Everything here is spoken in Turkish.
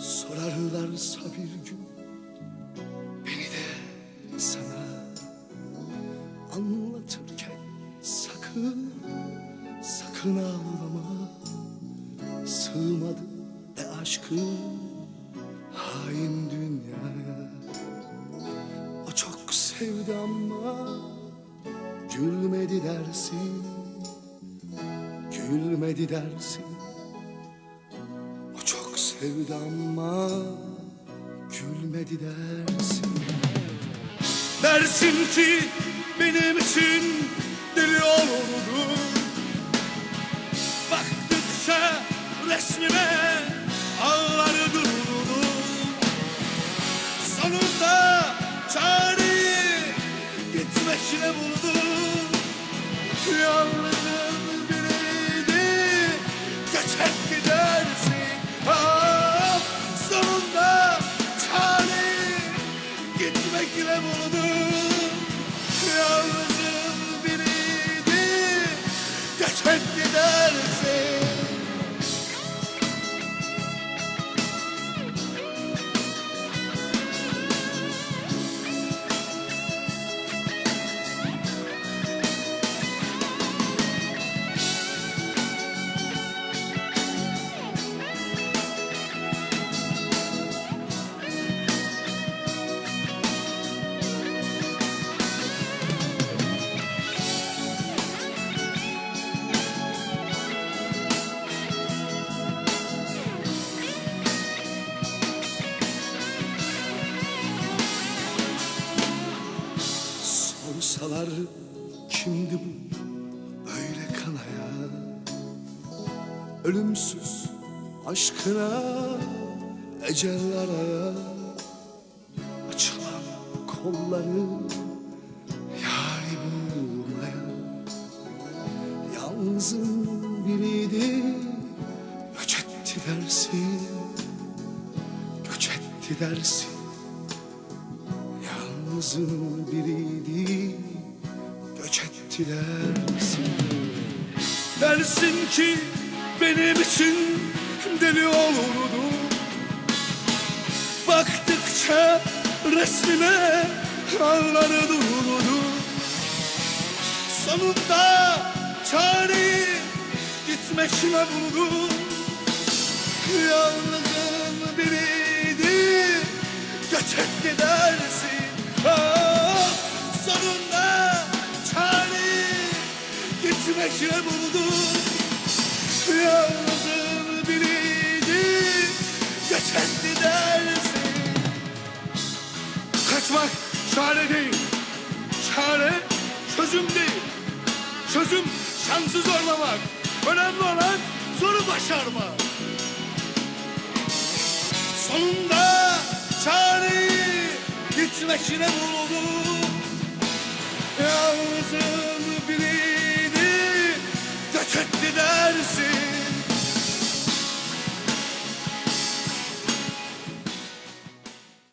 Sorarlarsa bir beni de sana. Anlatırken sakın sakın ağlama. Sığmadı be aşkım sevdi ama gülmedi dersin Gülmedi dersin. O çok sevdi ama gülmedi dersin. Dersin ki benim için deli oldu Baktıkça resmime ağları durdu Sonunda çareyi gitmekle buldum Yalnızın biriydi. Geçer gidersin. Ah, Sonunda çareyi gitmekle buldum. Yalnızın biriydi. Geçer gidersin Sorsalar kimdi bu? Böyle kanaya Ölümsüz aşkına ecel araya Açılan kolları yari bulmaya Yalnızın biriydi. Göç etti dersin Göç etti dersin Yalnızın biriydi. Göç etti dersin Dersin ki benim için deli olurdu. Baktıkça resmine ağları durdu Sonunda çareyi gitmekle buldum Yalnızın biriydi gitmekle buldum Yalnızın biriydi. Göçek gidersin Kaçmak çare değil. Çare çözüm değil. Çözüm şansı zorlamak. Önemli olan zoru başarmak. Sonunda çareyi gitmekine buldum